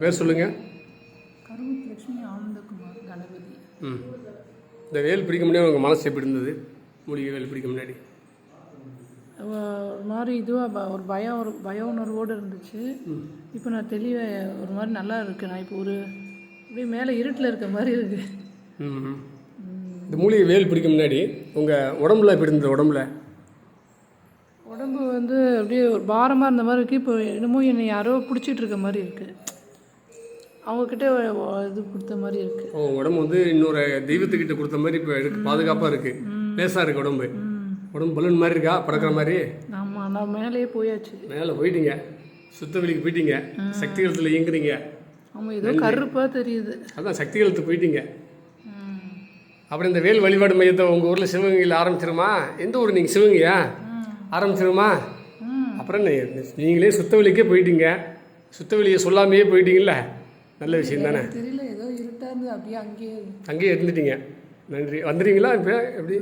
பேர் சொல்லுங்கள் கருவூர் லட்சுமி ஆனந்தகுமார் கணபதி. ம். இந்த வேல் பிடிக்க முன்னாடி உங்கள் மனசு எப்படி இருந்தது? மூலிகை வேல் பிடிக்க முன்னாடி. ஒரு மாதிரி இதுவாக ஒரு பயம் ஒரு பய உணர்வோடு இருந்துச்சு. இப்போ நான் தெளிவாக ஒரு மாதிரி நல்லா இருக்கு. நான் இப்போ ஒரு அப்படியே மேலே இருட்டில் இருக்க மாதிரி இருக்கு. இந்த மூலிகை வேல் பிடிக்க முன்னாடி உங்கள் உடம்புல எப்படி இருந்தது உடம்புல? உடம்பு வந்து அப்படியே ஒரு பாரமாக இருந்த மாதிரி இருக்குது இப்போ என்னமோ என்னை யாரோ பிடிச்சிட்டு இருக்க மாதிரி இருக்குது அவங்கக்கிட்ட இது கொடுத்த மாதிரி இருக்குது ஓ உடம்பு வந்து இன்னொரு தெய்வத்துக்கிட்ட கொடுத்த மாதிரி இப்போ இருக்கு. பாதுகாப்பாக இருக்குது லேசாக இருக்குது உடம்பு. உடம்பு பலூன் மாதிரி இருக்கா? பறக்கிற மாதிரி? ஆமாம் நான் மேலேயே போயாச்சு. மேலே போயிட்டீங்க. சுத்த வெளிக்கு போயிட்டீங்க. சக்தி காலத்தில் இயங்குறீங்க ஆமாம் ஏதோ கருப்பாக தெரியுது. அதான் சக்தி காலத்துக்கு போயிட்டீங்க. அப்புறம் இந்த வேல் வழிபாடு மையத்தை உங்கள் ஊரில் சிவகங்கையில் ஆரம்பிச்சிருமா? எந்த ஊர் நீங்கள் சிவகங்கையா? ஆரம்பிச்சிருமா. அப்புறம் நீங்களே சுத்தவெளிக்கே போயிட்டீங்க. சுத்தவெளியை சொல்லாமையே போயிட்டீங்கல்ல. நல்ல விஷயம் தானே? தெரியல ஏதோ இருட்டாக இருந்து அப்படியே அங்கேயே. அங்கேயே இருந்துட்டீங்க. நன்றி. வந்துடுவீங்களா இப்போ? எப்படி?